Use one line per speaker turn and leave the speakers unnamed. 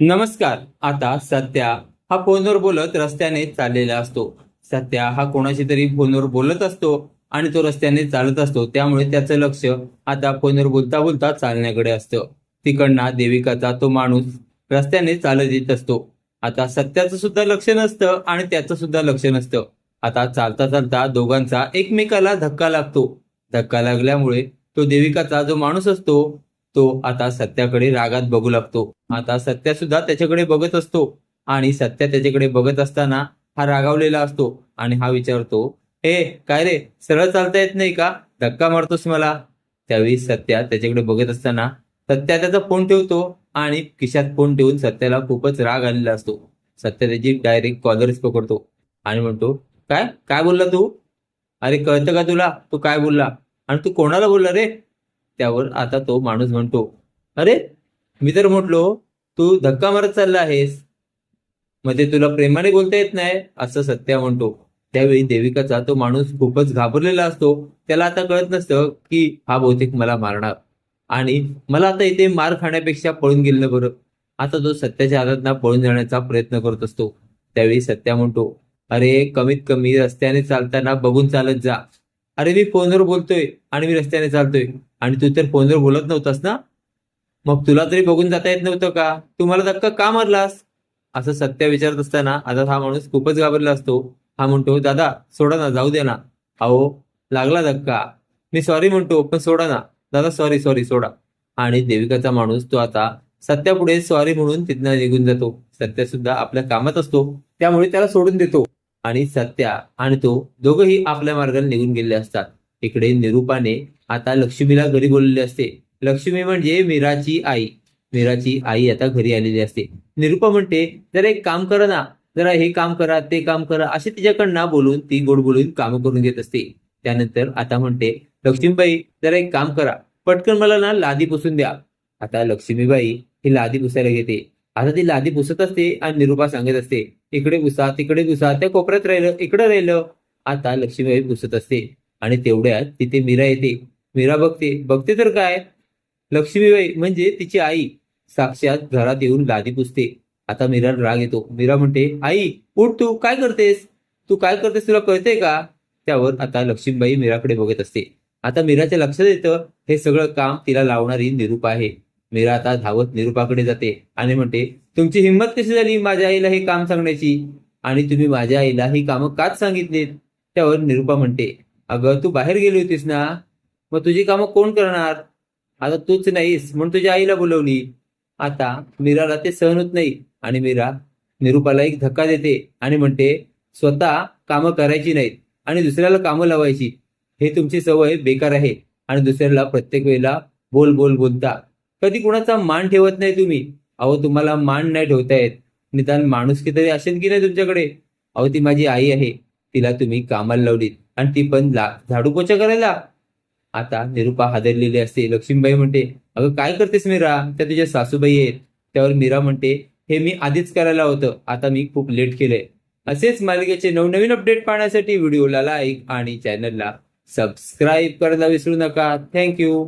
नमस्कार आता सत्या हा फोनवर बोलत रस्त्याने चाललेला असतो. सत्या हा कोणाशी तरी फोनवर बोलत असतो आणि तो रस्त्याने चालत असतो. त्यामुळे त्याचं लक्ष आता फोनवर बोलता बोलता चालण्याकडे असतं. तिकडना देविकाचा तो माणूस रस्त्याने चालत येत असतो. आता सत्याचं सुद्धा लक्ष नसतं आणि त्याचं सुद्धा लक्ष नसतं. आता चालता चालता दोघांचा एकमेकाला धक्का लागतो. धक्का लागल्यामुळे तो देविकाचा जो माणूस असतो तो आता सत्याकडे रागात बघू लागतो. आता सत्या सुद्धा त्याच्याकडे बघत असतो. आणि सत्या त्याच्याकडे बघत असताना हा रागावलेला असतो. आणि हा विचारतो हे काय रे? सरळ चालता येत नाही का? धक्का मारतोस मला. त्यावेळी सत्या त्याच्याकडे बघत असताना सत्या त्याचा फोन ठेवतो आणि खिशात फोन ठेवून सत्याला खूपच राग आलेला असतो. सत्या त्याची डायरेक्ट कॉलरच पकडतो आणि म्हणतो काय? काय बोलला तू? अरे कळतं का तुला? तू काय बोलला? आणि तू कोणाला बोलला रे? त्यावर आता तो माणूस म्हणतो अरे मी तर म्हटलो तू धक्का मारत चालला आहेस. मध्ये तुला प्रेमाने बोलता येत नाही असं सत्या म्हणतो. त्यावेळी देविकाचा तो माणूस खूपच घाबरलेला असतो. त्याला आता कळत नसतं की हा बहुतेक मला मारणार. आणि मला आता इथे मार खाण्यापेक्षा पळून गेलं बरं. आता तो सत्याच्या हातात पळून जाण्याचा प्रयत्न करत असतो. त्यावेळी सत्या म्हणतो अरे कमीत कमी रस्त्याने चालताना बघून चालत जा. अरे मी फोनवर बोलतोय आणि मी रस्त्याने चालतोय. आणि तू तर फोनवर बोलत नव्हतास ना? मग तुला तरी बघून जाता येत नव्हतं का? तू मला धक्का का मारलास? असं सत्य विचारत असताना आता हा माणूस खूपच घाबरला असतो. हा म्हणतो दादा सोडा ना जाऊ दे ना. अहो लागला धक्का. मी सॉरी म्हणतो पण सोडा ना. दादा सॉरी सॉरी सोडा. आणि देविकाचा माणूस तो आता सत्यापुढे सॉरी म्हणून तिथनं निघून जातो. सत्य सुद्धा आपल्या कामात असतो. त्यामुळे त्याला सोडून देतो. आणि सत्या आणि तो दोघंही आपल्या मार्गाने निघून गेले असतात. इकडे निरूपाने आता लक्ष्मीला घरी बोललेली असते. लक्ष्मी म्हणजे मीराची आई. मीराची आई आता घरी आलेली असते. निरूपा म्हणते जरा एक काम करा ना. जरा हे काम करा ते काम करा असे तिच्याकडनं बोलून ती गोड बोलून काम करून घेत असते. त्यानंतर आता म्हणते लक्ष्मीबाई जरा एक काम करा. पटकन मला ना लादी पुसून द्या. आता लक्ष्मीबाई ही लादी पुसायला घेते. आता ती लादी पुसत असते आणि निरूपा सांगत असते इकडे पुसा तिकडे पुसा त्या कोपऱ्यात राहिलं इकडे राहिलं. आता लक्ष्मीबाई पुसत असते आणि तेवढ्यात तिथे मीरा येते. मीरा बघते बघते तर काय? लक्ष्मीबाई म्हणजे तिची आई साक्षात घरात येऊन लादी पुसते. आता मीरा राग येतो. मीरा म्हणते आई उठ तू काय करतेस? तू काय करतेस तुला कळते का? त्यावर आता लक्ष्मीबाई मीराकडे बघत असते. आता मीराच्या लक्षात येतं हे सगळं काम तिला लावणारी निरूप आहे. मीरा आता धावत निरूपाकडे जाते आणि म्हणते तुमची हिंमत कशी झाली माझ्या आईला हे काम सांगण्याची? आणि तुम्ही माझ्या आईला ही कामं काच सांगितलीत? त्यावर निरूपा म्हणते अगं तू बाहेर गेली होतीस ना? मग तुझी कामं कोण करणार? आता तूच नाहीस म्हणून तुझ्या आईला बोलवली. आता मीराला ते सहन होत नाही आणि मीरा निरूपाला एक धक्का देते आणि म्हणते स्वतः कामं करायची नाहीत आणि दुसऱ्याला कामं लावायची. हे तुमची सवय बेकार आहे आणि दुसऱ्याला प्रत्येक वेळेला बोल बोल बोलता कधी कुणाचा मान ठेवत नाही तुम्ही? अहो तुम्हाला मान नाही ठेवता येत. निदान माणूस तरी असेल की नाही तुमच्याकडे? अहो ती माझी आई आहे. तिला तुम्ही कामाला लावलीत. आणि ती पण झाडू पोछा करायला. आता निरूपा हादरलेली असते. लक्ष्मीबाई म्हणते अगं काय करतेस मीरा? त्या तुझ्या सासूबाई आहेत. त्यावर मीरा म्हणते हे मी आधीच करायला होतं. आता मी खूप लेट केलंय. असेच मालिकेचे नवनवीन अपडेट पाहण्यासाठी व्हिडिओला लाईक आणि चॅनलला सबस्क्राईब करायला विसरू नका. थँक्यू